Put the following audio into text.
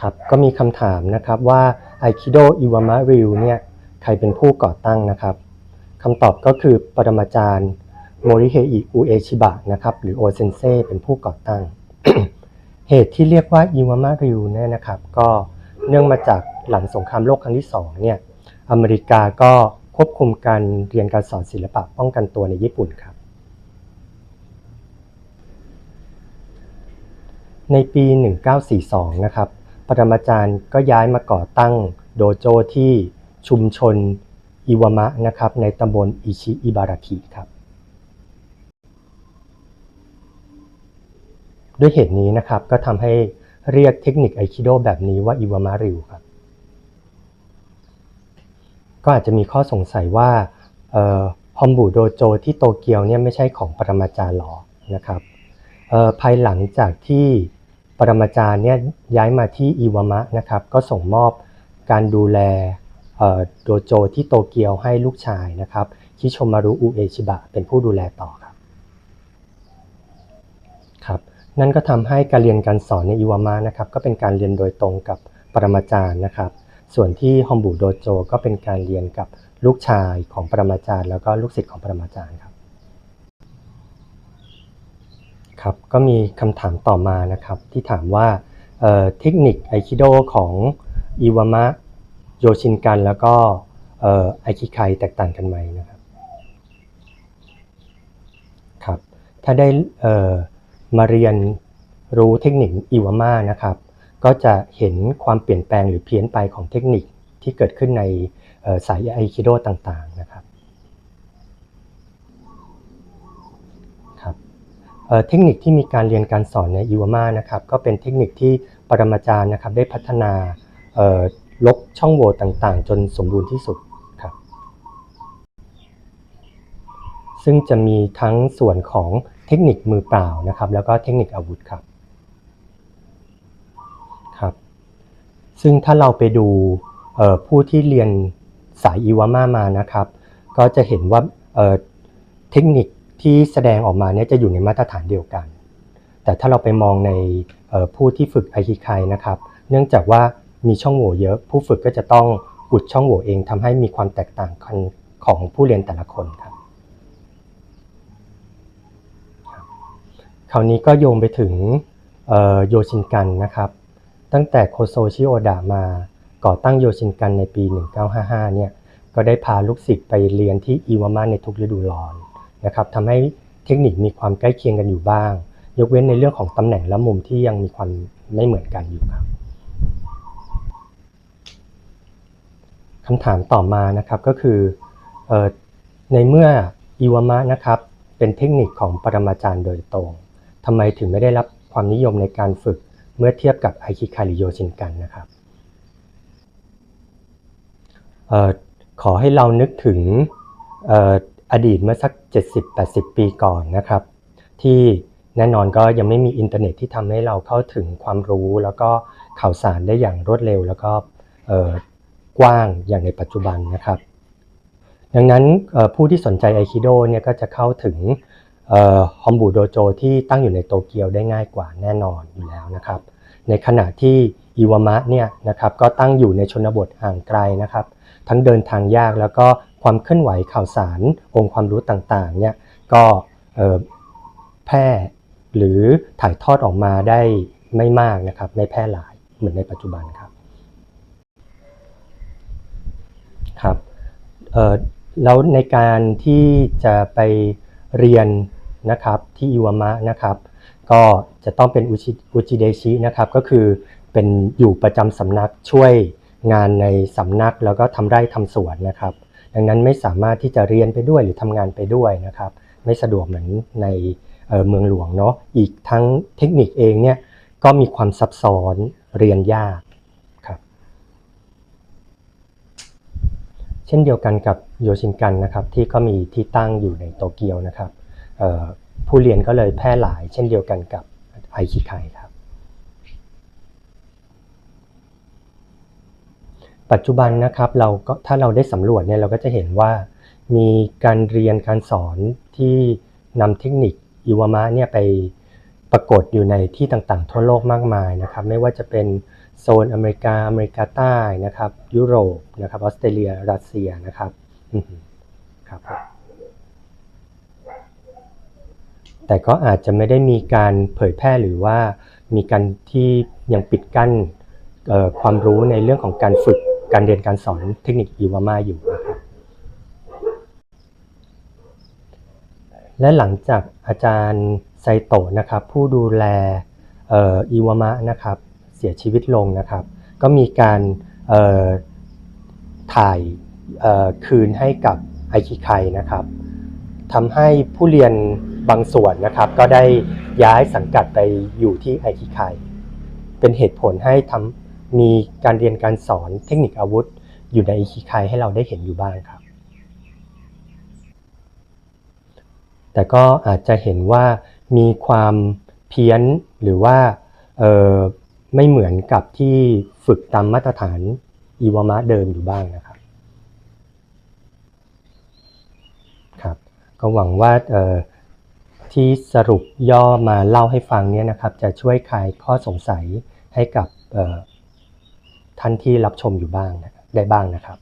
ครับก็มีคำถามนะครับว่า Aikido Iwama Ryu เนี่ยใครเป็นผู้ก่อตั้งนะครับคำตอบก็คือปรมาจารย์โมริเฮอิอุเอชิบะนะครับหรือโอเซนเซเป็นผู้ก่อตั้ง เหตุที่เรียกว่า Iwama Ryu เนี่ยนะครับ ก็เนื่องมาจากหลังสงครามโลกครั้งที่สองเนี่ยอเมริกาก็ควบคุมการเรียนการสอนศิลปะป้องกันตัวในญี่ปุ่นครับ ในปี 1942 นะครับปรมาจารย์ก็ย้ายมาก่อตั้งโดโจที่ชุมชนอิวามะนะครับในตำบลอิชิอิบาราคิครับ ด้วยเหตุนี้นะครับก็ทำให้เรียกเทคนิคไอคิโดแบบนี้ว่าอิวามะริวครับ ก็อาจจะมีข้อสงสัยว่าฮอมบูโดโจที่โตเกียวเนี่ยไม่ใช่ของปรมาจารย์หรอนะครับภายหลังจากที่ ปรมาจารย์เนี่ยย้ายมาที่อิวามะนะครับ ก็ส่งมอบการดูแลโดโจที่โตเกียวให้ลูกชายนะครับคิชมารุอุเอชิบะเป็นผู้ดูแลต่อครับครับ นั่นก็ทำให้การเรียนการสอนในอิวามะนะครับก็เป็นการเรียนโดยตรงกับปรมาจารย์นะครับ ส่วนที่ฮอมบูโดโจก็เป็นการเรียนกับลูกชายของปรมาจารย์ แล้วก็ลูกศิษย์ของปรมาจารย์ครับ ครับก็มีคำถามต่อมานะครับที่ถามว่าเเทคนิคไอคิโดของอิวามะโยชินกันแล้วก็อ่อไอคิไคแตกต่างกันไหมนะครับครับถ้าได้มาเรียนรู้เทคนิคอิวาม่านะครับก็จะเห็นความเปลี่ยนแปลงหรือเพี้ยนไปของเทคนิคที่เกิดขึ้นในสายไอคิโดต่างๆนะครับ เทคนิคที่มีการเรียนการสอนในอิวามานะครับก็เป็นเทคนิคที่ปรมาจารย์นะครับได้พัฒนาลบช่องโหว่ต่างๆ จนสมบูรณ์ที่สุดครับ ซึ่งจะมีทั้งส่วนของเทคนิคมือเปล่านะครับ แล้วก็เทคนิคอาวุธครับครับ ซึ่งถ้าเราไปดูผู้ที่เรียนสายอีวาม่ามานะครับ ก็จะเห็นว่าเทคนิค ที่แสดงออกมาเนี่ยจะอยู่ในมาตรฐานเดียวกัน แต่ถ้าเราไปมองในผู้ที่ฝึกไอคิไคนะครับ เนื่องจากว่ามีช่องโหว่เยอะ ผู้ฝึกก็จะต้องอุดช่องโหว่เองทำให้มีความแตกต่างของผู้เรียนแต่ละคนครับ คราวนี้ก็โยงไปถึงโยชินกันนะครับ ตั้งแต่โคโซชิโอดะมาก่อตั้งโยชินกันในปี 1955 เนี่ย ก็ได้พาลูกศิษย์ไปเรียนที่อิวาม่าในทุกฤดูร้อน นะครับทำให้เทคนิคมีความใกล้เคียงกันอยู่บ้าง ยกเว้นในเรื่องของตำแหน่งและมุมที่ยังมีความไม่เหมือนกันอยู่ครับคำถามต่อมานะครับก็คือออในเมื่ออิวามะนะครับเป็นเทคนิคของปรมาจารย์โดยตรงทำไมถึงไม่ได้รับความนิยมในการฝึกเมื่อเทียบกับไอคิคาริโยชินกันนะครับออขอให้เรานึกถึง อดีตเมื่อสัก 70-80 ปีก่อนนะครับ ที่แน่นอนก็ยังไม่มีอินเทอร์เน็ตที่ทำให้เราเข้าถึงความรู้แล้วก็ข่าวสารได้อย่างรวดเร็ว แล้วก็กว้างอย่างในปัจจุบันนะครับ ดังนั้นผู้ที่สนใจไอคิโดเนี่ยก็จะเข้าถึงฮอมบูโดโจที่ตั้งอยู่ในโตเกียวได้ง่ายกว่าแน่นอนอยู่แล้วนะครับ ในขณะที่อิวามะเนี่ยนะครับก็ตั้งอยู่ในชนบทห่างไกลนะครับ ทั้งเดินทางยากแล้วก็ ความเคลื่อนไหวข่าวสาร องค์ความรู้ต่างๆเนี่ยก็แพร่หรือถ่ายทอดออกมาได้ไม่มากนะครับไม่แพร่หลายเหมือนในปัจจุบันครับครับแล้วในการที่จะไปเรียนนะครับที่อิวามะนะครับก็จะต้องเป็นอุจิเดชินะครับก็คือเป็นอยู่ประจำสำนักช่วยงานในสำนักแล้วก็ทำไร่ทำสวนนะครับ ดังนั้นไม่สามารถที่จะเรียนไปด้วยหรือทำงานไปด้วยนะครับ ไม่สะดวกเหมือนในเเมืองหลวงเนาะอีกทั้งเทคนิคเองเนี่ยก็มีความซับซ้อนเรียนยากครับ เช่นเดียวกันกับโยชินกันนะครับที่ก็มีที่ตั้งอยู่ในโตเกียวนะครับผู้เรียนก็เลยแพร่หลายเช่นเดียวกันกับไอคิไคครับ ปัจจุบันนะครับเราก็ถ้าเราได้สำรวจเนี่ยเราก็จะเห็นว่า มีการเรียนการสอนที่นำเทคนิคอิวามะเนี่ยไปปรากฏอยู่ในที่ต่างๆ ทั่วโลกมากมายนะครับ ไม่ว่าจะเป็นโซนอเมริกาอเมริกาใต้นะครับ ยุโรปนะครับออสเตรเลียรัสเซียนะครับครับ แต่ก็อาจจะไม่ได้มีการเผยแพร่หรือว่ามีการที่ยังปิดกั้นความรู้ในเรื่องของการฝึก การเรียนการสอนเทคนิคอีวามาอยู่นะครับและหลังจากอาจารย์ไซโตะนะครับ ผู้ดูแลอ่ออีวามะนะครับเสียชีวิตลงนะครับ ก็มีการถ่ายคืนให้กับไอคิไคนะครับทำให้ผู้เรียนบางส่วนนะครับ ก็ได้ย้ายสังกัดไปอยู่ที่ไอคิไคเป็นเหตุผลให้ทำ มีการเรียนการสอนเทคนิคอาวุธ อยู่ในไอคิไคให้เราได้เห็นอยู่บ้างครับ แต่ก็อาจจะเห็นว่ามีความเพี้ยนหรือว่าไม่เหมือนกับที่ฝึกตามมาตรฐานอีวามะเดิมอยู่บ้างนะครับครับก็หวังว่าที่สรุปย่อมาเล่าให้ฟังเนี่ยนะครับ จะช่วยคลายข้อสงสัยให้กับ ท่านที่รับชมอยู่บ้างนะได้บ้างนะครับ